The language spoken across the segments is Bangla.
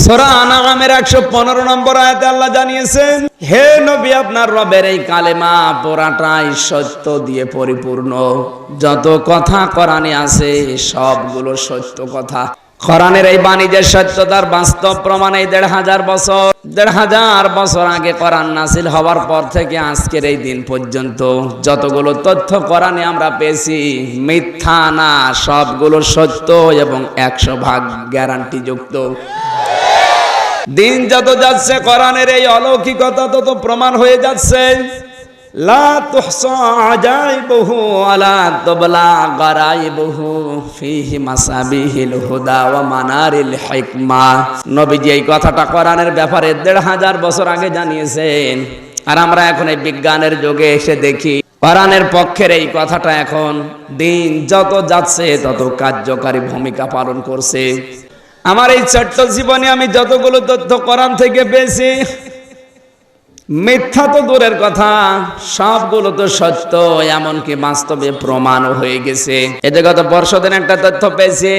সোরা আনামের একশো পনেরো নম্বর আয়াতে আল্লাহ জানিয়েছেন, হে নবী, আপনার রবের এই কালেমা পোড়াটাই সত্য দিয়ে পরিপূর্ণ। যত কথা আছে, সবগুলো সত্য কথা। এই সত্যতার বাস্তব প্রমাণ এই দেড় হাজার বছর। দেড় হাজার বছর আগে নাসিল হওয়ার পর থেকে আজকের এই দিন পর্যন্ত যতগুলো তথ্য আমরা পেয়েছি, মিথ্যা না, সবগুলো সত্য এবং একশো ভাগ গ্যারান্টি যুক্ত। দিন যত যাচ্ছে, কোরআনের এই অলৌকিকতা তত প্রমাণ হয়ে যাচ্ছে। বিজ্ঞানের যুগে এসে দেখি, কোরআনের পক্ষের এই কথাটা এখন দিন যত যাচ্ছে, তত কার্যকারী ভূমিকা পালন করছে। আমার এই ছোট্ট জীবনে আমি যতগুলো তথ্য কোরআন থেকে পেয়েছি, মিথ্যা তো দূরের কথা, সবগুলো তো সত্য, এমনকি বাস্তবে প্রমাণও হয়ে গেছে। এতে গত বর্ষদিন একটা তথ্য পেয়েছি,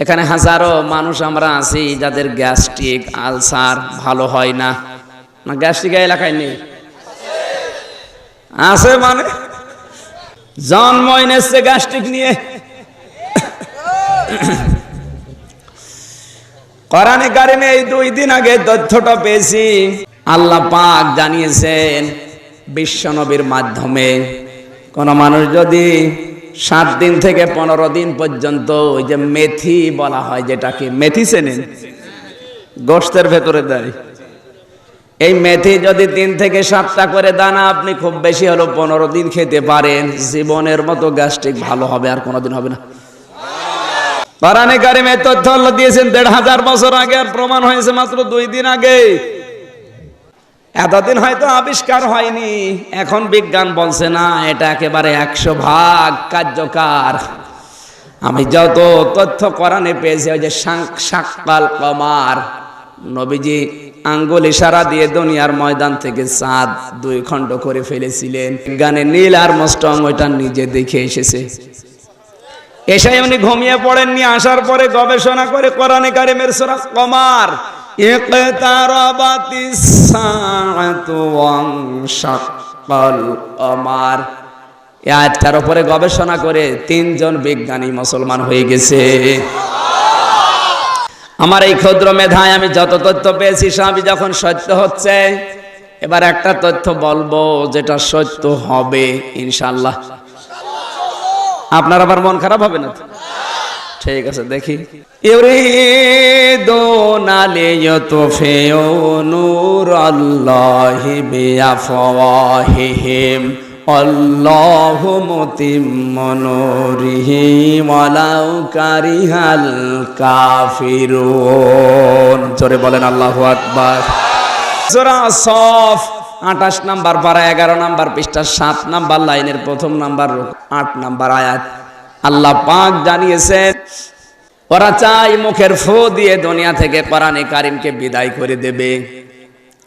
এখানে হাজারো মানুষ আমরা আছি যাদের গ্যাস্ট্রিক আলসার ভালো হয় না। না, গ্যাস্ট্রিক এলাকায় নেই। আছে মানে? জন্মই নেছে গ্যাস্ট্রিক নিয়ে। কোরআনে কারিমে এই দুই দিন আগে তথ্যটা পেয়েছি। আল্লাহ পাক জানিয়েছেন বিশ্বনবীর মাধ্যমে কোন মানুষ যদি সাত দিন থেকে পনেরো দিন পর্যন্ত ওই যে মেথি বলা হয় যেটাকে মেথি চেনেন? গোষ্ঠের ভেতরে দেয়। এই মেথি যদি তিন থেকে সাতটা করে দানা, আপনি খুব বেশি হলো পনেরো দিন খেতে পারেন। জীবনের মতো গ্যাস্ট্রিক ভালো হবে আর কোনোদিন হবে না। কোরআনে কারিমে তথ্য আল্লাহ দিয়েছেন, দেড় হাজার বছর আগে আর প্রমাণ হয়েছে মাত্র দুই দিন আগে। এতদিন হয়তো আবিষ্কার হয়নি, এখন বিজ্ঞান বলছে, না, এটা একেবারে একশো ভাগ কার্যকার। আমি যত তথ্য কোরআনে পেয়েছি, ওই যে সাক্কাল কমার, নবীজি আঙ্গুল ইশারা দিয়ে দুনিয়ার ময়দান থেকে চাঁদ দুই খণ্ড করে ফেলেছিলেন। বিজ্ঞানে নীল আর মস্টং, ওইটা নিজে দেখে এসেছে। এসে উনি ঘুমিয়ে পড়েননি, আসার পরে গবেষণা করে কোরআনে কারিমের সূরা কমার। আয়াতটার উপরে গবেষণা করে তিনজন বিজ্ঞানী মুসলমান হয়ে গেছে। আমার এই ক্ষুদ্র মেধায় আমি যত তথ্য পেয়েছি সবই যখন সত্য হচ্ছে, এবার একটা তথ্য বলব যেটা সত্য হবে ইনশাল্লাহ আপনার আবার মন খারাপ হবে না ঠিক আছে, দেখি। ইউরিদুনা লিয়ুতফিউ নূরাল্লাহি বিআফওয়াহিহিম। আল্লাহু মুতিম্মু নূরিহি ওয়ালাউ কারিহাল কাফিরুন। জোরে বলেন আল্লাহু আকবার। সূরা সফ। আঠাশ নাম্বার পারা, এগারো নাম্বার পৃষ্ঠা, সাত নাম্বার লাইনের প্রথম নাম্বার আট নাম্বার আয়াত। আল্লাহ পাক জানিয়েছেন, ওরা চাই মুখের ফো দিয়ে দুনিয়া থেকে কোরআনে কারিমকে বিদায় করে দেবে।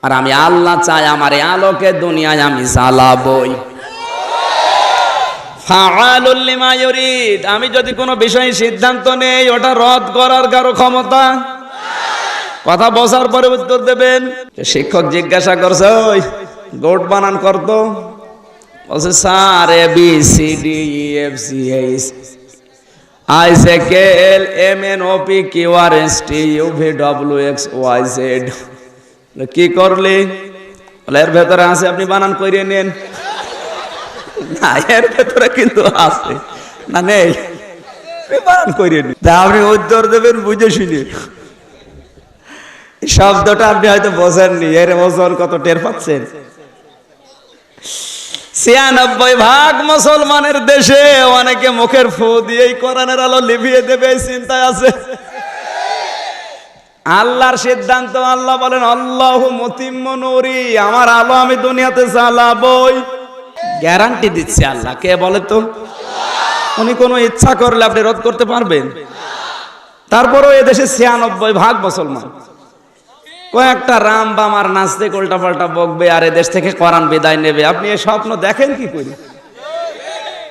আর আমি আল্লাহ চাই আমার আলোকে দুনিয়ায় আমি জ্বালাবই। আমি যদি কোনো বিষয়ে সিদ্ধান্ত নেই, ওটা রদ করার কারও ক্ষমতা? কথা বসার পরে উত্তর দেবেন। শিক্ষক জিজ্ঞাসা করছে, ওই গোট বানান করতো? বলছে, sir A B C D E F C H I J K L M N O P Q R S T U V W X Y Z কি করলি? এর ভেতরে আছে, আপনি বানান করিয়ে নেন। না, এর ভেতরে কিন্তু আছে। না, নেই। বানান করিয়ে নিন। তা আপনি উত্তর দেবেন বুঝে শুনে। শব্দটা আপনি হয়তো বোঝেননি, এর ওজন কত টের পাচ্ছেন? ছিয়ানব্বই ভাগ মুসলমানের দেশে অনেকে মুখের ফু দিয়েই কোরআনের আলো লিভিয়ে দেবে চিন্তায় আছে। আল্লাহর সিদ্ধান্ত, আল্লাহ বলেন, আল্লাহ মতিম্ম নুরি, আমার আলো আমি দুনিয়াতে চালাবই গ্যারান্টি দিচ্ছে আল্লাহ, কে বলে তো? উনি কোনো ইচ্ছা করলে আপনি রোধ করতে পারবেন? তারপরেও এদেশে ছিয়ানব্বই ভাগ মুসলমান। কয়েকটা রাম বাম আর নাচতে উল্টা পাল্টা বকবে, আর এদেশ থেকে কোরআন বিদায় নেবে। আপনি এ স্বপ্ন দেখেন কি করে?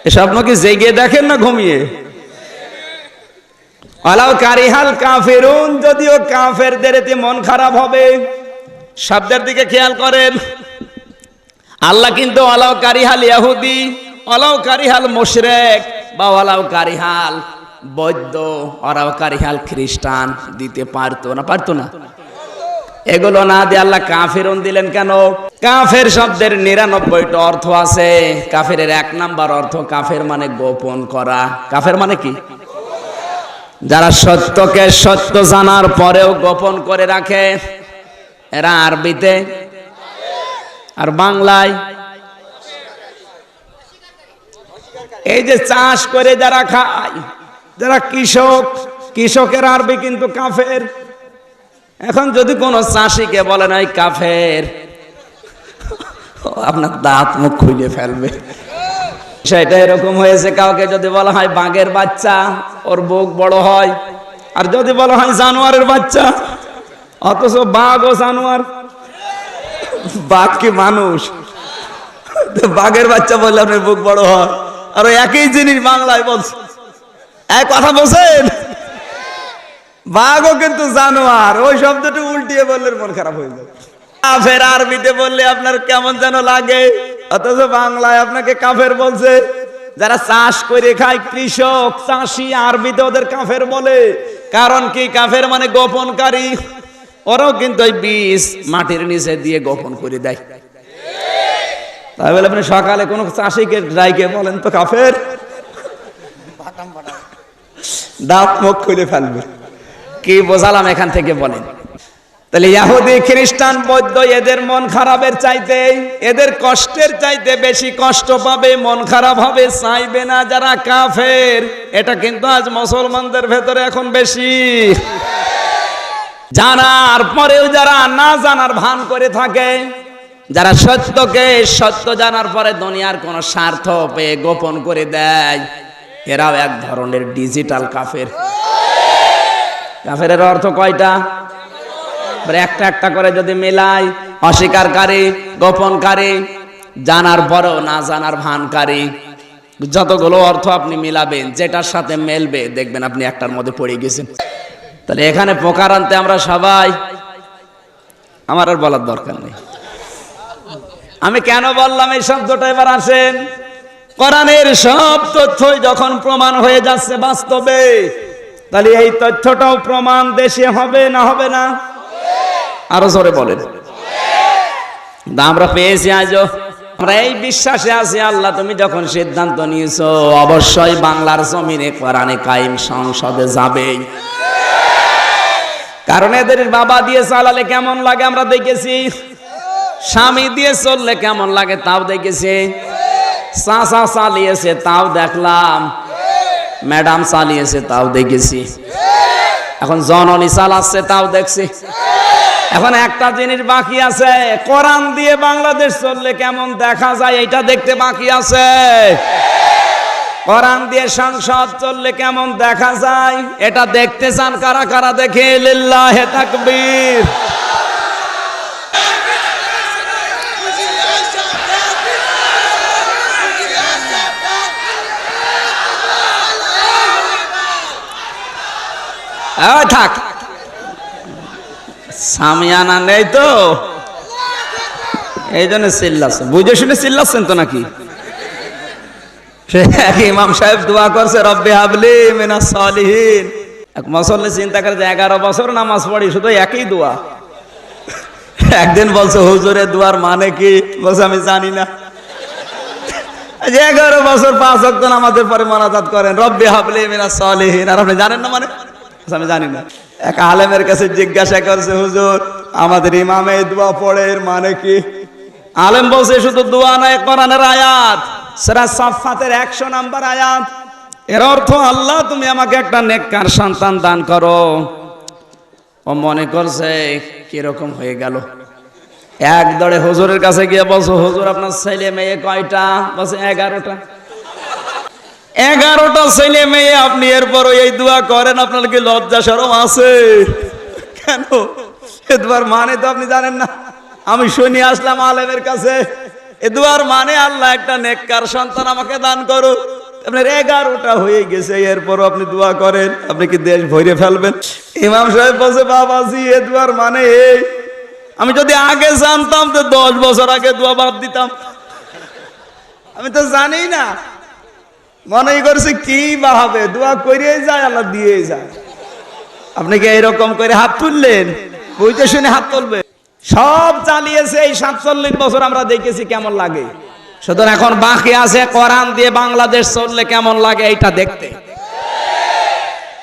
এ স্বপ্ন কি জেগে দেখেন না ঘুমিয়ে? আলাউ কারিহাল কাফেরুন, যদিও কাফেরদের এতে মন খারাপ হবে। শব্দের দিকে খেয়াল করেন। আল্লাহ কিন্তু আলাউ কারিহাল ইয়াহুদি আলাউ কারিহাল মুশরিক, বা আলাউ কারিহাল বৈদ্য অরাও কারিহাল খ্রিস্টান দিতে পারতো না পারতো না। এগুলো না দিয়ে আল্লাহ কাফেরুন দিলেন কেন? কাফের শব্দের নিরানব্বইটা অর্থ আছে। কাফের এক নাম্বার অর্থ কাফের মানে গোপন করা। কাফের মানে কি? যারা সত্যকে সত্য জানার পরেও গোপন করে রাখে, এরা আরবিতে, আর বাংলায়। এই যে চাষ করে যারা খায়, যারা কৃষক, কৃষকের আরবি কিন্তু কাফের। এখন যদি কোনো চাষিকে বলেন ওই কাফের, আপনার দাঁত মুখ খুলে ফেলবে। সেটা এরকম হয়েছে, কাউকে যদি বলা হয় বাঘের বাচ্চা, ওর বুক বড় হয়, আর যদি বলা হয় জানোয়ারের বাচ্চা, অথচ বাঘ ও জানোয়ার। বাঘ কি মানুষ? বাঘের বাচ্চা বললে আপনার বুক বড় হয়। আর একই জিনিস বাংলায় বলছে। এক কথা বলছেন? বাঘও কিন্তু জানোয়ার। ওই শব্দটা উল্টিয়ে বললে মন খারাপ হয়ে যাবে কাফের আরবিতে বললে আপনার কেমন যেন লাগে। অথচ বাংলায় আপনাকে কাফের বলছে, যারা চাষ করে খায় কৃষক, চাষি আরবিতে ওদের কাফের বলে। কারণ কি? কাফের মানে গোপনকারী। ওরাও কিন্তু ওই বীজ মাটির নিচে দিয়ে গোপন করে দেয়। তাই বলে আপনি সকালে কোনো চাষিকে রাইকে বলেন তো কাফের? দাঁত মুখ খুলে ফেলবে। কি বোঝালাম এখান থেকে বলেন। তাহলে ইয়াহুদি খ্রিস্টান, বৌদ্ধ, এদের মন খারাপের চাইতে, এদের কষ্টের চাইতে বেশি কষ্ট পাবে, মন খারাপ হবে, চাইবে না যারা কাফের। এটা কিন্তু আজ মুসলমানদের ভেতরে এখন বেশি। জানার পরেও যারা না জানার ভান করে থাকে, যারা সত্যকে সত্য জানার পরে দুনিয়ার কোন স্বার্থ পেয়ে গোপন করে দেয়, এরাও এক ধরনের ডিজিটাল কাফের। কাফের অর্থ কয়টা? একটা একটা করে যদি মেলাই, অস্বীকারী, গোপনকারী, জানার পরেও না জানার ভানকারী, যতগুলো অর্থ আপনি মিলাবেন, যেটার সাথে মেলবে, দেখবেন আপনি একটার মধ্যে পড়ে গেছেন। তাহলে এখানে পোকার আনতে আমরা সবাই, আমার আর বলার দরকার নেই। আমি কেন বললাম এই শব্দটা? এবার আসেন। কোরআনের সব তথ্যই যখন প্রমাণ হয়ে যাচ্ছে বাস্তবে তাহলে এই তথ্যটাও প্রমাণ দেশে হবে না হবে না? আরও জোরে বলেন। আমরা পেয়েছি আজও। আমরা এই বিশ্বাসে আছি, আল্লাহ তুমি যখন সিদ্ধান্ত নিয়েছো, অবশ্যই বাংলার জমিনে কোরআনে কাইম সংসদে যাবেই। কারণ এদের বাবা দিয়ে চালালে কেমন লাগে আমরা দেখেছি? স্বামী দিয়ে চললে কেমন লাগে তাও দেখেছি? চাচা চালিয়েছে তাও দেখলাম। ম্যাডাম চালিয়েছে, তাও দেখেছি। এখন জননী চালাচ্ছে তাও দেখছি। এখন একটা জিনিস বাকি আছে, কোরআন দিয়ে বাংলাদেশ চললে কেমন দেখা যায় এটা দেখতে বাকি আছে। কোরআন দিয়ে সংসদ চললে কেমন দেখা যায়, এটা দেখতে চান কারা কারা দেখে? লিল্লাহে তাকবীর। থাক। সামিয়ানা নেই তো। এই জন্য চিল্লাচ্ছে। বুঝে শুনে চিল্লাচ্ছেন তো নাকি? ইমাম সাহেব দোয়া করছে, রব্বে হাবলি মিনা সলিহীন। এক মসল্লি চিন্তা করে যে এগারো বছর নামাজ পড়ি, শুধু একই দোয়া। একদিন বলছে হুজুরের দোয়ার মানে কি? বলছে, আমি জানি না। এগারো বছর পাঁচ অক্ট নামাজের পরে মনাজাত করেন, রব্বে হাবলি মিনা সলিহীন। আর আপনি জানেন না মানে? আমি জানি না। এক আলেমের কাছে জিজ্ঞাসা করছে, হুজুর, আমাদের ইমামে দোয়া পড়ে, এর মানে কি? আলেম বলছে, শুধু দোয়া নয়, কোরআনের আয়াত। সেরা সাফাতের একশো নাম্বার আয়াত। এর অর্থ, আল্লাহ, তুমি আমাকে একটা নেককার সন্তান দান করো। ও মনে করছে, কীরকম হয়ে গেল? এক দড়ে হুজুরের কাছে গিয়ে বলছো, হুজুর, আপনার ছেলে মেয়ে কয়টা? বলছে, এগারোটা। এগারোটা ছেলে মেয়ে, আপনি এরপর এই দোয়া করেন, আপনার কি লজ্জা সরম আছে? কেন? এ মানে তো আপনি জানেন না। আমি শুনি আসলাম আলেমের কাছে, এ মানে আল্লাহ একটা নেককার সন্তান আমাকে দান করো আপনার এগারোটা হয়ে গেছে, এরপরও আপনি দোয়া করেন, আপনি কি দেশ ভরে ফেলবেন? ইমাম সাহেব বলছে, বাবাজি, এ দোয়ার মানে এই। আমি যদি আগে জানতাম, তো দশ বছর আগে দোয়া বাদ দিতাম। আমি তো জানি না। মনে করছে কি বা হবে? দোয়া করিয়ে যায়, আল্লাহ দিয়ে যায়। আপনি কি এরকম করে হাত তুললেন? বুঝতে শুনে হাত তুলবে। সব চালিয়েছে এই সাতচল্লিশ বছর আমরা দেখেছি কেমন লাগে। সুতরাং এখন বাকি আছে কোরআন দিয়ে বাংলাদেশ চললে কেমন লাগে এইটা দেখতে।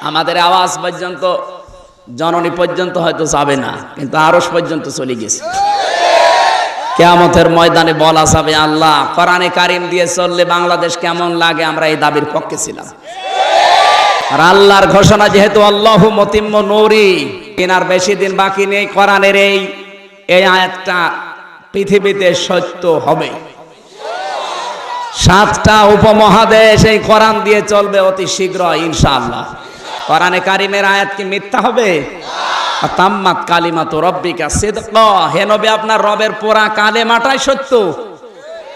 আমাদের আওয়াজ পর্যন্ত, জননী পর্যন্ত হয়তো যাবে না, কিন্তু আরস পর্যন্ত চলে গেছে। কেয়ামতের ময়দানে বলা যাবে, আল্লাহ কোরআনে কারিম দিয়ে চললে বাংলাদেশ কেমন লাগে? আমরা এই দাবির পক্ষে ছিলাম। আর আল্লাহর ঘোষণা যেহেতু আল্লাহ মতিম্ম নৌরি কেনার বেশি দিন বাকি নেই, কোরআনের এই এই আয়াতটা পৃথিবীতে সত্য হবে। সাতটা উপমহাদেশ এই কোরআন দিয়ে চলবে অতি শীঘ্র ইনশাআল্লাহ। কোরআনে কারিমের আয়াত কি মিথ্যা হবে? তাম্মাত কালিমা তো রব্বিকা সিদক। হে নবী, আপনার রবের পোড়া কালেমাটাই সত্য।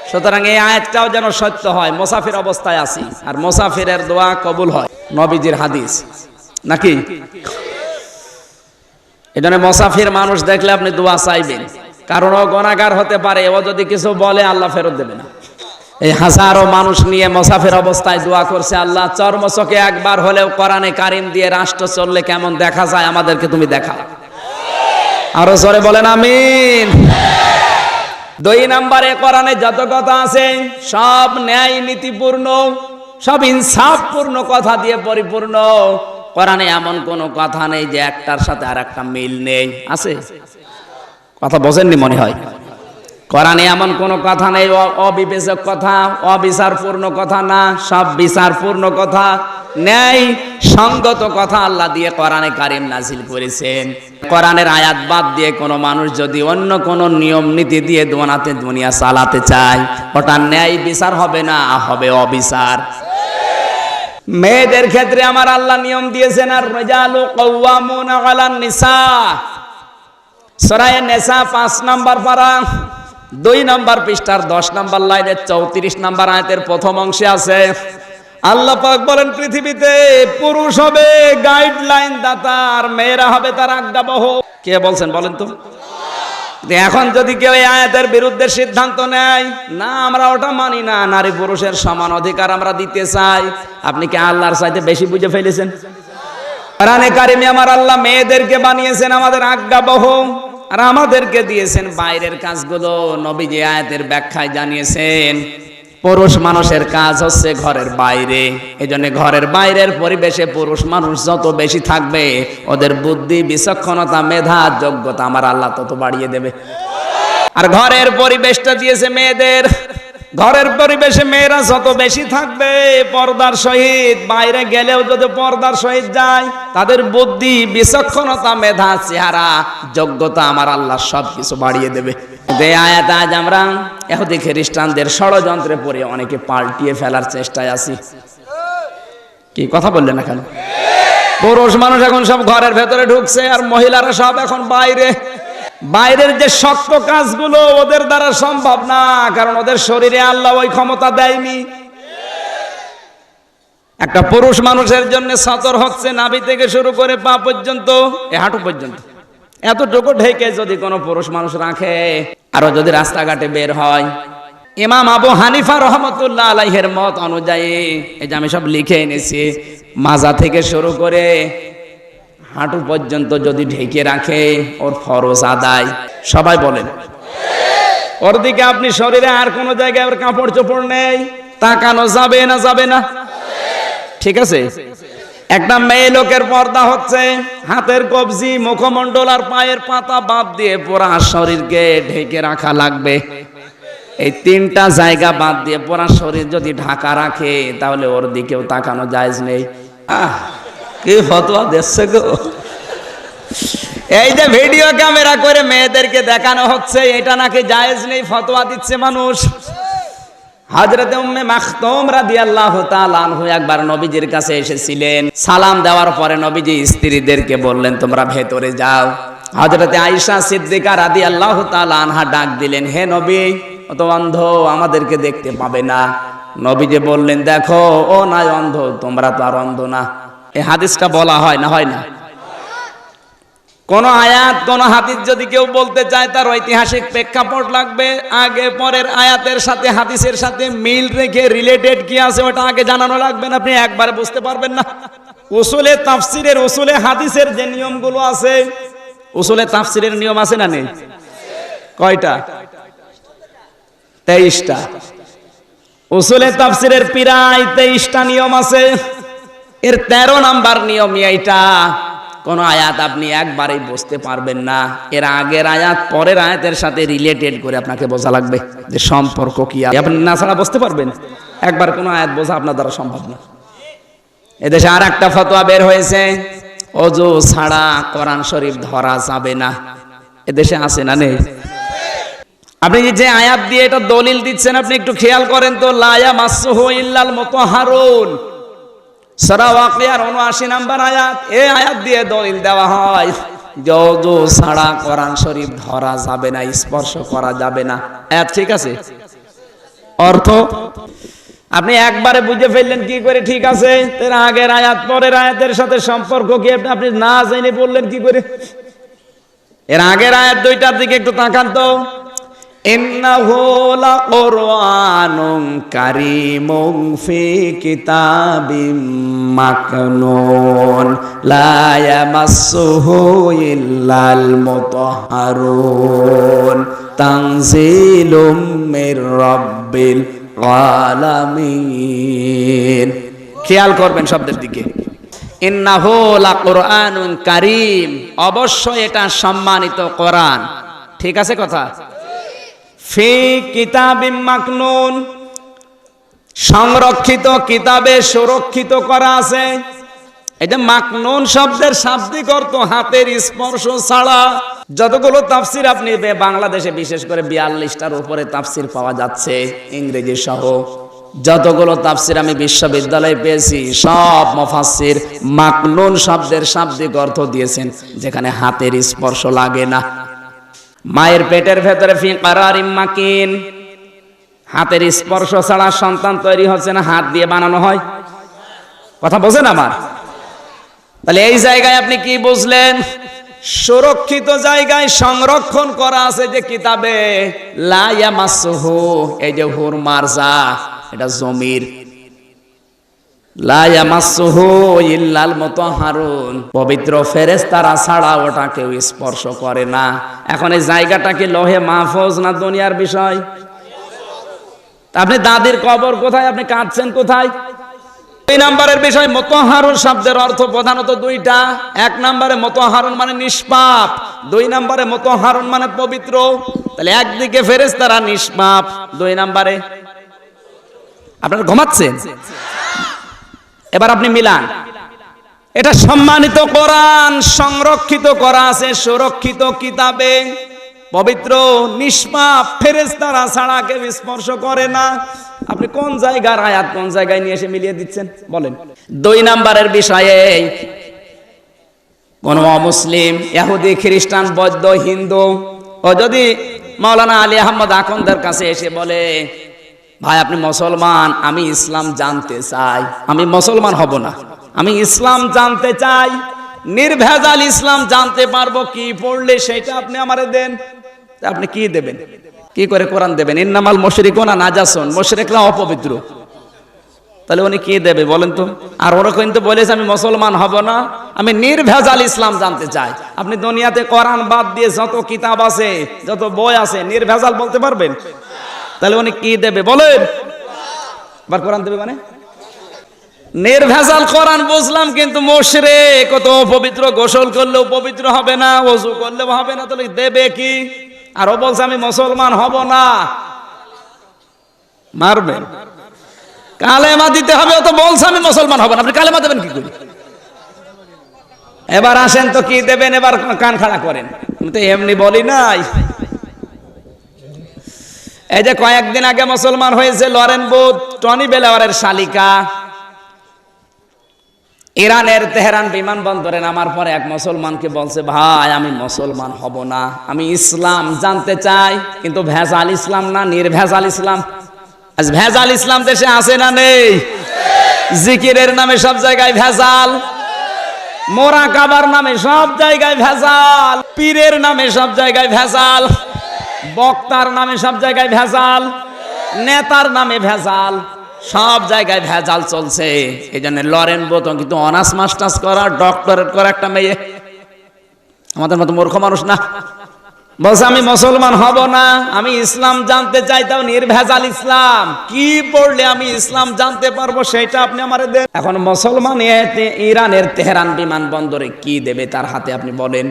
সুতরাং এই আয়াতটাও যেন সত্য হয়, মোসাফির অবস্থায় আছি আর মোসাফিরের দোয়া কবুল হয়, নবীজির হাদিস। নাকি? এজন্য মোসাফির মানুষ দেখলে আপনি দোয়া চাইবেন, কারণ ও গনাগার হতে পারে, ও যদি কিছু বলে আল্লাহ ফেরত দেবে না। এই হাজারো মানুষ নিয়ে মোসাফির অবস্থায় দোয়া করছে, আল্লাহ চর্মচকে একবার হলেও কোরআনে কারিম দিয়ে রাষ্ট্র চললে কেমন দেখা যায় আমাদেরকে তুমি দেখাও। আরও জোরে বলেন, আমিন। দুই নম্বরে কোরআনে যত কথা আছে, সব ন্যায় নীতিপূর্ণ, সব ইনসাফপূর্ণ কথা দিয়ে পরিপূর্ণ। কোরআনে এমন কোনো কথা নেই যে একটার সাথে আর একটা মিল নেই। আছে? কথা বোঝেননি মনে হয়? কোরআনে এমন কোনো কথা নেই অবিবেচক কথা, অবিচারপূর্ণ কথা না, সব বিচারপূর্ণ কথা ন্যায় সঙ্গত কথা আল্লাহ দিয়ে কোরআনে কারিম নাজিল করেছেন। কোরআনের আয়াত বাদ দিয়ে কোনো মানুষ যদি অন্য কোনো নিয়ম নীতি দিয়ে দোনাতে দুনিয়া চালাতে চায়, ওটা ন্যায় বিচার হবে না, হবে অবিচার। মেয়েদের ক্ষেত্রে আমার আল্লাহ নিয়ম দিয়েছেন, আর রেজালু কওয়ামুনা আলান নিসা। সরায়ে নেশা পাঁচ নাম্বার পারা। দুই নাম্বার পৃষ্ঠার দশ নাম্বার লাইনের চৌত্রিশ নাম্বার আয়তের প্রথম অংশে আছে, আল্লাহ পাক বলেন, পৃথিবীতে পুরুষ হবে গাইডলাইন দাতা, আর মেয়েরা হবে তার আজ্ঞাবহ। কে বলছেন বলেন তো? এখন যদি কেউ এই আয়াতের বিরুদ্ধে সিদ্ধান্ত নেয়, না, আমরা ওটা মানি না, নারী পুরুষের সমান অধিকার আমরা দিতে চাই। আপনি কি আল্লাহর চাইতে বেশি বুঝে ফেলেছেন? কারিমে আমার আল্লাহ মেয়েদেরকে বানিয়েছেন আমাদের আজ্ঞাবহ। আর আমাদেরকে দিয়েছেন বাইরের কাজগুলো। নবীজি আয়াতের ব্যাখ্যায় জানিয়েছেন, পুরুষ মানুষের কাজ হচ্ছে ঘরের বাইরে। এজন্য জন্য ঘরের বাইরের পরিবেশে পুরুষ মানুষ যত বেশি থাকবে, ওদের বুদ্ধি, বিচক্ষণতা, মেধা, যোগ্যতা আমার আল্লাহ তত বাড়িয়ে দেবে। আর ঘরের পরিবেশটা দিয়েছে মেয়েদের। ঘরের পরিবেশে মেয়েরা যত বেশি থাকবে, পর্দার সহিত, বাইরে গেলেও যদি পর্দার সহিত যায়, তাদের বুদ্ধি, বিচক্ষণতা, মেধা, চেহারা, যোগ্যতা আমার আল্লাহ সব কিছু বাড়িয়ে দেবে। আয়াত আজ আমরা এহুদি খ্রিস্টানদের ষড়যন্ত্রে পড়ে অনেকে পাল্টিয়ে ফেলার চেষ্টায় আছি। কি কথা বললেন না কেন? পুরুষ মানুষ এখন সব ঘরের ভেতরে ঢুকছে আর মহিলারা সব এখন বাইরে। বাইরের যে শক্ত কাজগুলো ওদের দ্বারা সম্ভব না, কারণ ওদের শরীরে আল্লাহ ওই ক্ষমতা দেয়নি। একটা পুরুষ মানুষের জন্য সতর হচ্ছে নাভি থেকে শুরু করে পা পর্যন্ত, এ হাঁটু পর্যন্ত। এতটুকু ঢেকে যদি কোনো পুরুষ মানুষ রাখে, আরও যদি রাস্তাঘাটে বের হয়, ইমাম আবু হানিফা রহমতুল্লাহ আলাইহের মত অনুযায়ী, এই যে আমি সব লিখে এনেছি, মাজা থেকে শুরু করে হাঁটু পর্যন্ত যদি ঢেকে রাখে, ওর ফরজ আদায়। সবাই বলেন। ওর দিকে আপনি শরীরে আর কোনো জায়গায় ওর কাপড় চোপড় নেই। তাকানো যাবে না যাবে না। ঠিক আছে? একটা মেয়ে লোকের পর্দা হচ্ছে, হাতের কবজি, মুখমণ্ডল আর পায়ের পাতা বাদ দিয়ে পুরা শরীরকে ঢেকে রাখা লাগবে। এই তিনটা জায়গা বাদ দিয়ে পুরা শরীর যদি ঢাকা রাখে, তাহলে ওর দিকেও তাকানো যায় নেই। আহ! কি ফতোয়া দিচ্ছে গো? এই যে ভিডিও ক্যামেরা করে মেয়েদেরকে দেখানো হচ্ছে, এটা নাকি জায়েজ নেই ফতোয়া দিচ্ছে মানুষ? হযরত উম্মে মাখতুম রাদিয়াল্লাহু তাআলা আনহু একবার নবীজির কাছে এসেছিলেন। সালাম দেওয়ার পরে নবীজি স্ত্রীদেরকে বললেন, তোমরা ভেতরে যাও। হযরতে আয়েশা সিদ্দিকা রাদিয়াল্লাহু তাআলা আনহা ডাক দিলেন, হে নবী, অত অন্ধ আমাদেরকে দেখতে পাবে না। নবীজি বললেন, দেখো, ও নাই অন্ধ, তোমরা তো আর অন্ধ না। এই হাদিসটা বলা হয় না হয় না। কোন আয়াত, কোন হাদিস যদি কেউ বলতে চায়, তার ঐতিহাসিক প্রেক্ষাপট লাগবে। আগে, পরের আয়াতের সাথে, হাদিসের সাথে মিল রেখে রিলেটেড কি আছে, ওটা আগে জানানো লাগবে না, আপনি একবারে বুঝতে পারবেন না। উসুলে তাফসিরের, উসুলে হাদিসের যে নিয়মগুলো আছে, উসুলে তাফসিরের নিয়ম আছে না নেই? কয়টা? তেইশটা। উসুলে তাফসিরের প্রায় তেইশটা নিয়ম আছে। এর তেরো নাম্বার নিয়ম এইটা। কোন আয়াত আপনি একবারেই বুঝতে পারবেন না। এর আগের আয়াত, পরের আয়াতের সাথে রিলেটেড করে আপনাকে বোঝা লাগবে যে সম্পর্ক কি। আপনি না ছাড়া বুঝতে পারবেন। একবার কোনো আয়াত বোঝা আপনার দ্বারা সম্ভব না। এদেশে আর একটা ফতোয়া বের হয়েছে, অজু ছাড়া কোরআন শরীফ ধরা যাবে না। এদেশে আছে না নেই? আপনি যে আয়াত দিয়ে এটা দলিল দিচ্ছেন, আপনি একটু খেয়াল করেন তো, লায়া মাসুহু ইল্লাল মুতাহারুন। সূরা ওয়াকিয়ার 79 নাম্বার আয়াত এই আয়াত দিয়ে দলিল দেওয়া হয় যজু ছাড়া কোরআন শরীফ ধরা যাবে না, স্পর্শ করা যাবে না। আয়াত ঠিক আছে? অর্থ? আপনি একবারে বুঝে ফেললেন কি করে ঠিক আছে? এর আগের আয়াত, পরের আয়াতের সাথে সম্পর্ক কি? আপনি না জেনে বললেন কি করে? এর আগের আয়াত দুইটার দিকে একটু তাকান তো। ইন্নাহু লাকুরআনুন কারীমুন ফি কিতাবিম মাকনুন লা ইয়ামাসসুহু ইল্লাল মুতাহহারুন তানজিলুম মির রাব্বিল আলামিন খেয়াল করবেন শব্দের দিকে। ইন্নাহু লাকুরআনুন কারীম অবশ্যই এটা সম্মানিত কোরআন। ঠিক আছে কথা? ফি কিতাবিম মাকনুন, সংরক্ষিত কিতাবে সুরক্ষিত করা আছে। এটা মাকনুন শব্দের শাব্দিক অর্থ হাতের স্পর্শ ছাড়া। যতগুলো তাফসির আপনি বাংলাদেশে বিশেষ করে বিয়াল্লিশটার উপরে তাফসির পাওয়া যাচ্ছে, ইংরেজি সহ। যতগুলো তাফসির আমি বিশ্ববিদ্যালয়ে পেয়েছি, সব মফাসির মাকনুন শব্দের শাব্দিক অর্থ দিয়েছেন, যেখানে হাতের স্পর্শ লাগে না। মায়ের পেটের ভেতরে ফি মাকিন। হাতের স্পর্শ ছাড়া সন্তান তৈরি হচ্ছে না, হাত দিয়ে বানানো হয়। কথা বোঝেন আমার? তাহলে এই জায়গায় আপনি কি বুঝলেন? সুরক্ষিত জায়গায় সংরক্ষণ করা আছে যে কিতাবে লায়া মাসহু এই যে হুর মারজা এটা জমির। ইল্লাল পবিত্র ফেরেশতারা ছাড়া ওটা কেউ স্পর্শ করে না। এখন এই জায়গাটা কি লোহে না দুনিয়ার বিষয়? আপনি দাদির কবর কোথায়? আপনি কাঁদছেন কোথায়? দুই নম্বরের বিষয়, মতহারুন শব্দের অর্থ প্রধানত দুইটা। এক নম্বরে মতহারুন মানে নিষ্পাপ। দুই নম্বরে মতহারুন মানে পবিত্র। তাহলে একদিকে ফেরেস তারা নিষ্পাপ। দুই নম্বরে আপনারা ঘুমাচ্ছেন? এবার আপনি মিলান। এটা সম্মানিত কোরআন, সংরক্ষিত করা আছে, সুরক্ষিত কিতাবে। পবিত্র, নিষ্পাপ ফেরেস্তারা ছাড়া কেউ স্পর্শ করে না। আপনি কোন জায়গার আয়াত, কোন জায়গায় নিয়ে এসে মিলিয়ে দিচ্ছেন? বলেন। দুই নাম্বারের বিষয়ে, কোন অমুসলিম, ইহুদি, খ্রিস্টান, বৌদ্ধ, হিন্দু, ও যদি মাওলানা আলী আহমদ আকন্দের কাছে এসে বলে ভাই, আপনি মুসলমান, আমি ইসলাম জানতে চাই। আমি মুসলমান হব না। আমি ইসলাম জানতে চাই। নির্ভেজাল ইসলাম জানতে পারব, কি পড়লে সেটা আপনি আমারে দেন। আপনি কি দেবেন? কি করে কোরআন দেবেন? ইন্নামাল মুশরিকুনা নাজাসুন, মুশরিকরা অপবিত্র। তাহলে উনি কি দেবে বলেন তো? আর ওরা কিন্তু বলেছে আমি মুসলমান হব না। আমি নির্ভেজাল ইসলাম জানতে চাই। আপনি দুনিয়াতে কোরআন বাদ দিয়ে যত কিতাব আছে, যত বই আছে, নির্ভেজাল বলতে পারবেন? তাহলে উনি কি দেবে বলেন? আবার কোরআন দেবে মানে? নির্ভেজাল কোরআন বুঝলাম, কিন্তু মোশরে কত পবিত্র গোসল করলেও পবিত্র হবে না ওযু করলেও হবে না, তাহলে দেবে কি? আর বলছে, আমি মুসলমান হব না। মারবেন। কালেমা দিতে হবে, ও তো বলছে, আমি মুসলমান হব না। আপনি কালেমা দেবেন কি করে? এবার আসেন তো কি দেবেন? এবার কান খাড়া করেন। আমি তো এমনি বলি নাই। এই যে কয়েকদিন আগে মুসলমান হয়েছে লরেন বুথ, টনি বেলাওয়ারের শালিকা। ইরানের তেহরান বিমানবন্দরে নামার পরে এক মুসলমানকে বলছে, ভাই, আমি মুসলমান হব না। আমি ইসলাম জানতে চাই, কিন্তু ভেজাল ইসলাম না, নির্ভেজাল ইসলাম। আজ ভেজাল ইসলাম দেশে আছে না নেই? জিকিরের নামে সব জায়গায় ভেজাল, মোরা কাবার নামে সব জায়গায় ভেজাল, পীরের নামে সব জায়গায় ভেজাল। বক্তার নামে সব জায়গায় ভেজাল, নেতার নামে ভেজাল, সব জায়গায় ভেজাল চলছে। এই জন্য লরেন বোতন কিন্তু অনার্স মাস্টার্স করা, ডক্টরেট করা একটা মেয়ে। আমাদের মতো মূর্খ মানুষ না। বলছে, আমি মুসলমান হব না, আমি ইসলাম জানতে চাইতাম নির্ভেজাল ইসলাম। কি পড়লে আমি ইসলাম জানতে পারব সেটা আপনি আমারে দেন। এখন মুসলমান ইরানের তেহরান বিমানবন্দরে কি দেবে তার হাতে আপনি বলেন।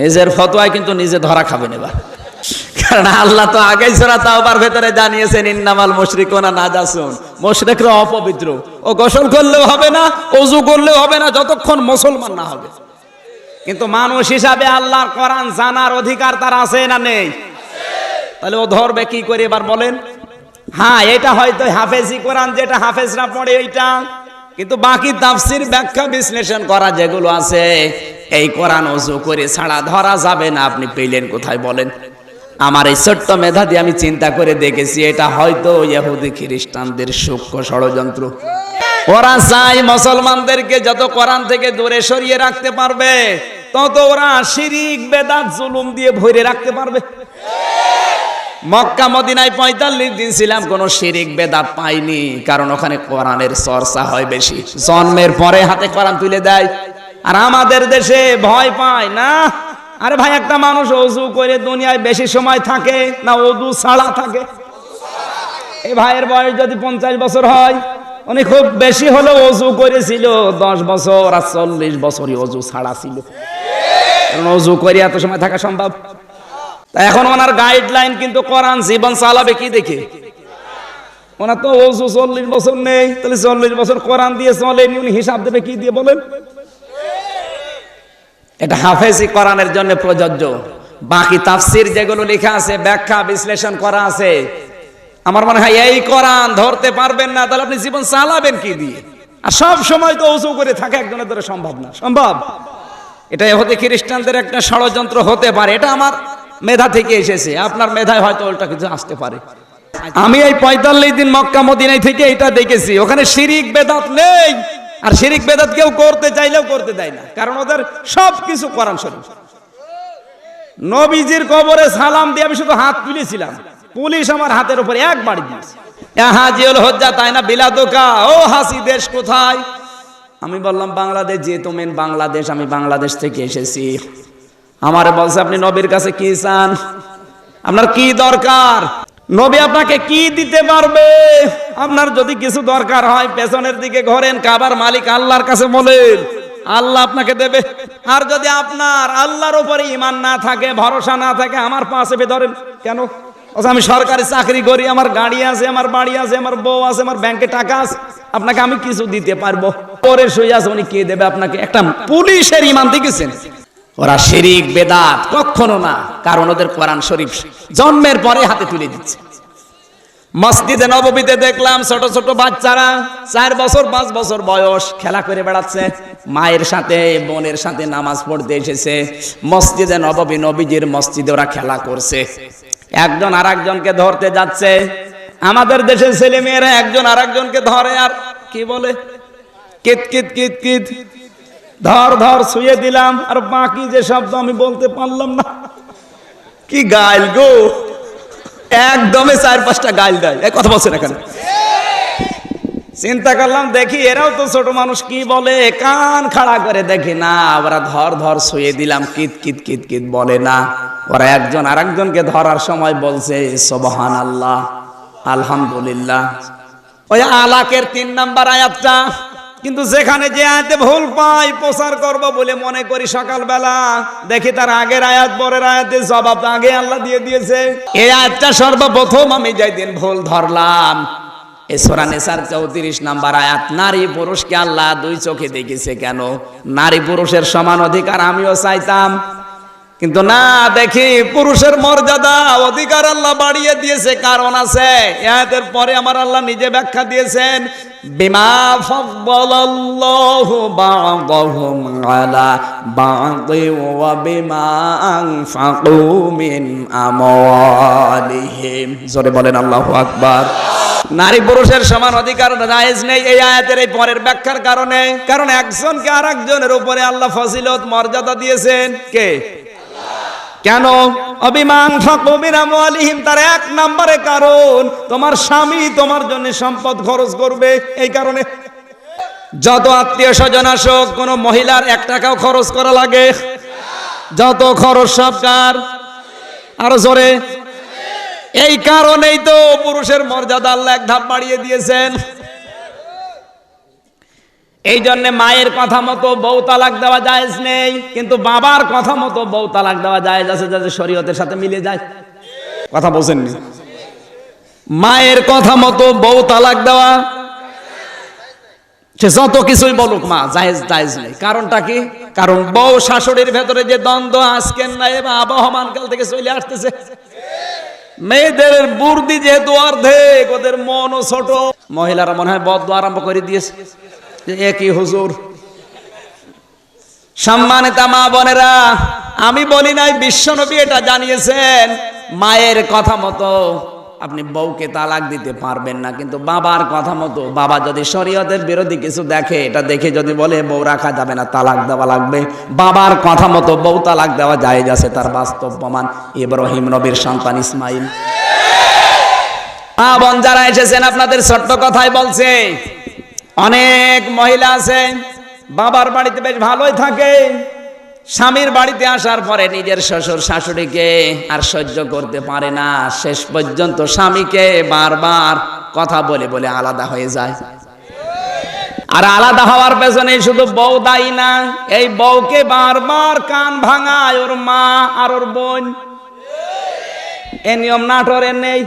নিজের ফতোয়ায় কিন্তু নিজে ধরা খাবেন এবার। কারণ আল্লাহ তো আগেই সূরা তাওবার ভেতরে জানিয়েছেন, ইন্নামাল মুশরিকুনা নাজাসুন। মুশরিকরা অপবিত্র। ও গোসল করলেও হবে না, ওযু করলেও হবে না, যতক্ষণ মুসলমান না হবে। কিন্তু মানুষ হিসাবে আল্লাহর কোরআন জানার অধিকার তার আছে না নেই? তাহলে ও ধরবে কি করে এবার বলেন? হ্যাঁ এটা হয়তো হাফেজি কোরআন যেটা হাফেজরা পড়ে এইটা কিন্তু বাকি তাফসির ব্যাখ্যা বিশ্লেষণ করা যেগুলো আছে এই কোরআন ওযু করে ছাড়া ধরা যাবে না। আপনি পেলেন কোথায় বলেন? আমার এই ছোট্ট মেধা দিয়ে আমি চিন্তা করে দেখেছি, এটা হয়তো ইহুদি খ্রিস্টানদের সূক্ষ্ম ষড়যন্ত্র। ওরা চাই মুসলমানদেরকে যত কোরআন থেকে দূরে সরিয়ে রাখতে পারবে, তত ওরা শিরিক, বেদাত, জুলুম দিয়ে ভরে রাখতে পারবে। মক্কা, মদিনায় পঁয়তাল্লিশ দিন ছিলাম, কোনো শিরিক, বেদাত পাইনি, কারণ ওখানে কোরআনের চর্চা হয় বেশি। জন্মের পরে হাতে কোরআন তুলে দেয়। আর আমাদের দেশে ভয় পায় না। আরে ভাই, একটা মানুষ অজু করে দুনিয়ায় বেশি সময় থাকে না, অজু ছাড়া থাকে? এই ভাইয়ের বয়স যদি পঞ্চাশ বছর হয়, উনি খুব বেশি হলে অজু করেছিল, দশ বছর আর চল্লিশ বছরই অজু ছাড়া ছিল। অজু করে এত সময় থাকা সম্ভব। তা এখন ওনার গাইডলাইন কিন্তু কোরআন জীবন চালাবে কি দেখে? ওনার তো অজু চল্লিশ বছর নেই, তাহলে চল্লিশ বছর কোরআন দিয়ে চলেনি, উনি হিসাব দেবে কি দিয়ে বলেন? এটা হাফেজি কোরআনের জন্য প্রযোজ্য। বাকি তাফসির যেগুলো লেখা আছে, ব্যাখ্যা, বিশ্লেষণ করা আছে, আমার মনে হয় এই কোরআন ধরতে পারবেন না, তাহলে আপনি জীবন চালাবেন কি দিয়ে? আর সব সময় তো উঁচু করে থাকা একজনের দ্বারা সম্ভব না। সম্ভব? এটা হতে খ্রিস্টানদের একটা ষড়যন্ত্র হতে পারে, এটা আমার মেধা থেকে এসেছে, আপনার মেধায় হয়তো ওটা কিছু আসতে পারে। আমি এই পঁয়তাল্লিশ দিন মক্কা, মদিনায় থেকে এটা দেখেছি, ওখানে শিরিক, বেদাত নেই। আর শিরিক বেদাত কেউ করতে চাইলেও করতে দেয় না। কারণ ওদের সব কিছু কোরআন শরীফ। নবীজির কবরে সালাম দিয়ে আমি শুধু হাত তুলেছিলাম। পুলিশ আমার হাতের উপরে এক বাড়ি দিয়েছে। তাই না বিলাদোকা? ও হাসি, দেশ কোথায়? আমি বললাম, বাংলাদেশ যেহেতু মেন বাংলাদেশ, আমি বাংলাদেশ থেকে এসেছি। আমার বলছে, আপনি নবীর কাছে কি চান? আপনার কি দরকার? নবী আপনাকে কি দিতে পারবে? আপনার যদি কিছু দরকার হয়, পেছনের দিকে ঘরেন, কাবার মালিক আল্লাহর কাছে বলেন, আল্লাহ আপনাকে দেবে। আর যদি আপনার আল্লাহর উপরে ইমান না থাকে, ভরসা না থাকে, আমার পাশে ধরেন, কেন? আমি সরকারি চাকরি করি, আমার গাড়ি আছে, আমার বাড়ি আছে, আমার বউ আছে, আমার ব্যাংকে টাকা আছে, আপনাকে আমি কিছু দিতে পারব। পরে শুয়ে আছে, উনি কে দেবে আপনাকে? একটা পুলিশের ইমান দেখেছেন? ওরা শিরিক, বেদাত, কখনো না, কারণ ওদের কোরআন শরীফ জন্মের পরে হাতে তুলে দিচ্ছে। মসজিদে নববীতে দেখলাম ছোট ছোট বাচ্চারা চার বছর, পাঁচ বছর বয়স খেলা করে বেড়াচ্ছে। মায়ের সাথে, বোনের সাথে নামাজ পড়তে এসেছে। মসজিদে নববী, নবীজির মসজিদে ওরা খেলা করছে। একজন আর একজনকে ধরতে যাচ্ছে। আমাদের দেশের ছেলে মেয়েরা একজন আর একজনকে ধরে আর কি বলে? কিত কিত কিত কিত। ধর ধর শুয়ে দিলাম, আর বাকি যে শব্দ আমি বলতে পারলাম না। কি গাইল গো? একদমই চার পাঁচটা গাইল দেয় এই কথা বলছে না কেন? চিন্তা করলাম, দেখি এরাও তো ছোট মানুষ, কি বলে? কান খাড়া করে দেখি না, ওরা ধর ধর শুয়ে দিলাম, কিত কিত কিত কিত বলে না। ওরা একজন আর একজনকে ধরার সময় বলছে সোবহান আল্লাহ আলহামদুলিল্লাহ। ওই আলাকের তিন নাম্বার আয়াতটা কিন্তু যেখানে যে আয়াতে ভুল পাই প্রচার করব বলে মনে করি সকালবেলা। দেখি তার আগের আয়াত, পরের আয়াতের জবাব আগে আল্লাহ দিয়ে দিয়েছে। এই আয়াতটা সর্বপ্রথম আমি যাই দিন ভুল ধরলাম এ সোরা নেসার চৌত্রিশ নাম্বার আয়াত, নারী পুরুষকে আল্লাহ দুই চোখে দেখেছে কেন? নারী পুরুষের সমান অধিকার আমিও চাইতাম। কিন্তু না, দেখি পুরুষের মর্যাদা অধিকার আল্লাহ বাড়িয়ে দিয়েছে, কারণ আছে। এর পরে আমার আল্লাহ নিজে ব্যাখ্যা দিয়েছেন, বিমা জোরে বলেন, আল্লাহু আকবার। নারী পুরুষের সমান অধিকার জায়েজ নেই এই আয়াতের এই পরের ব্যাখ্যার কারণে। কারণ একজনকে আর একজনের উপরে আল্লাহ ফজিলত, মর্যাদা দিয়েছেন। কে? কেন? অভিমান তার এক নম্বরে কারণ, তোমার স্বামী তোমার জন্য সম্পদ খরচ করবে, এই কারণে। যত আত্মীয় স্বজন আসুক, কোন মহিলার এক টাকাও খরচ করা লাগে। যত খরচ সবকার, আরও জোরে। এই কারণেই তো পুরুষের মর্যাদা আল্লাহ এক ধাপ বাড়িয়ে দিয়েছেন। এই জন্য মায়ের কথা মতো বউ তালাক দেওয়া জায়েজ নেই, কিন্তু বাবার কথা মতো বউ তালাক দেওয়া জায়েজ আছে যাতে শরীয়তের সাথে মিলে যায়। কথা বোঝেননি মায়ের কথা মতো বউ তালাক দেওয়া, সে যত কিছুই বলুক মা, জায়েজ জায়েজ নেই। কারণটা কি? কারণ বউ শাশুড়ির ভেতরে যে দ্বন্দ্ব আজকের নাই বা আবহমান কাল থেকে চলে আসতেছে। মেয়েদের বুর্দি যেহেতু অর্ধেক, ওদের মনও ছোট। মহিলারা মনে হয় বদ্ধ আরম্ভ করে দিয়েছে। একই হুজুর। সম্মানিত মা বোনেরা, আমি বলি নাই বিশ্বনবী এটা জানিয়েছেন। মায়ের কথা মতো আপনি বউকে তালাক দিতে পারবেন না, কিন্তু বাবার কথা মতো। বাবা যদি শরীয়তের বিরোধী কিছু দেখে, এটা দেখে যদি বলে, বউ রাখা যাবে না, তালাক দেওয়া লাগবে। বাবার কথা মতো বউ তালাক দেওয়া যায় আছে, তার বাস্তব প্রমাণ ইব্রাহিম নবীর সন্তান ইসমাইল। মা বোন যারা এসেছেন, আপনাদের ছোট্ট কথাই বলছে অনেক মহিলা আছে, বাবার বাড়িতে বেশ ভালোই থাকে। স্বামীর বাড়িতে আসার পরে নিজের শ্বশুর শাশুড়িকে আর সহ্য করতে পারে না। শেষ পর্যন্ত স্বামীকে বারবার কথা বলে বলে আলাদা হয়ে যায়। আর আলাদা হওয়ার পেছনে শুধু বউ দায়ী না, এই বউকে বারবার কান ভাঙায় ওর মা আর ওর বোন। এ নিয়ম নাটোরে নেই।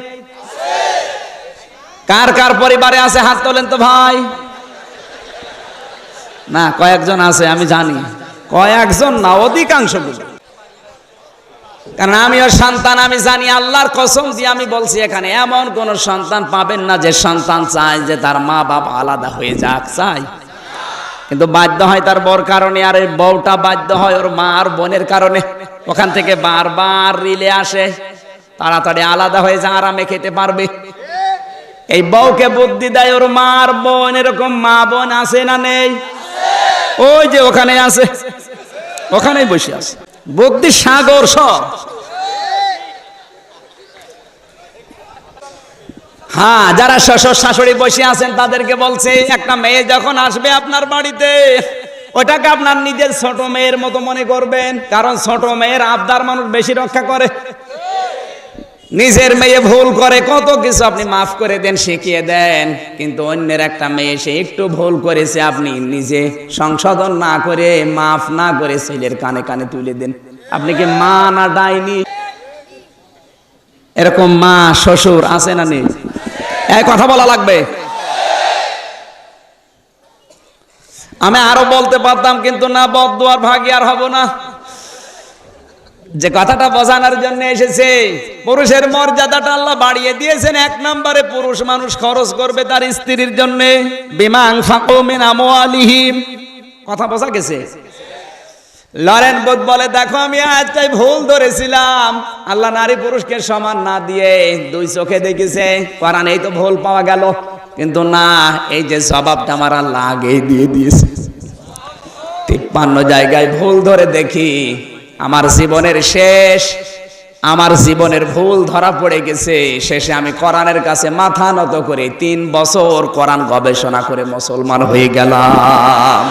কার কার পরিবারে আছে হাত তোলেন তো ভাই? না, কয়েকজন আছে, আমি জানি। কয়েকজন না, অধিকাংশ কারণ আমি ওর সন্তান, আমি জানি আল্লাহর কসম দিয়ে আমি বলছি এখানে, এমন কোন সন্তান পাবেন না যে সন্তান চায় যে তার মা বাবা আলাদা হয়ে যাক চাই কিন্তু বাধ্য হয় তার বর কারণে, আর এই বউটা বাধ্য হয় ওর মা আর বোনের কারণে। ওখান থেকে বারবার রিলে আসে, তাড়াতাড়ি আলাদা হয়ে যা, আরামে খেতে পারবে। এই বউকে বুদ্ধি দেয় ওর মা আর বোন, এরকম মা বোন আছে না নেই? ওই যে ওখানে আছে। ওখানেই বসে আছে। বুদ্ধি সাগর সব। হ্যাঁ যারা শ্বশুর শাশুড়ি বসে আছেন, তাদেরকে বলছে, একটা মেয়ে যখন আসবে আপনার বাড়িতে, ওটাকে আপনার নিজের ছোট মেয়ের মতো মনে করবেন, কারণ ছোট মেয়ের আবদার মানুষ বেশি রক্ষা করে। নিজের মেয়ে ভুল করে কত কিছু আপনি মাফ করে দেন, শিখিয়ে দেন। কিন্তু অন্যের একটা মেয়ে সে একটু ভুল করেছে, আপনি নিজে সংশোধন না করে, মাফ না করে ছেলের কানে কানে তুলে দেন। আপনি কি মা না ডাইনি? এরকম মা, শ্বশুর আছে না নেই? এই কথা বলা লাগবে? আমি আরও বলতে পারতাম, কিন্তু না বদুয়ার ভাগি আর হব না। যে কথাটা বোঝানোর জন্য এসেছে, পুরুষের মর্যাদাটা আল্লাহ বাড়িয়ে দিয়েছেন। এক নম্বরে পুরুষ মানুষ খরচ করবে তার স্ত্রীর জন্য। ফাকুমিন কথা বোঝা গেছে? লরেন বোধ বলে, দেখো, আমি আজটাই ভুল ধরেছিলাম। আল্লাহ নারী পুরুষকে সমান না দিয়ে দুই চোখে দেখেছে। কোরআন এই তো ভুল পাওয়া গেল। কিন্তু না, এই যে স্বভাবটা আমার আল্লাহ আগেই দিয়ে দিয়েছে। তিপ্পান্ন জায়গায় ভুল ধরে দেখি। আমার জীবনের শেষ, আমার জীবনের ভুল ধরা পড়ে গেছে। শেষে আমি কোরআনের কাছে মাথা নত করে তিন বছর কোরআন গবেষণা করে মুসলমান হয়ে গেলাম।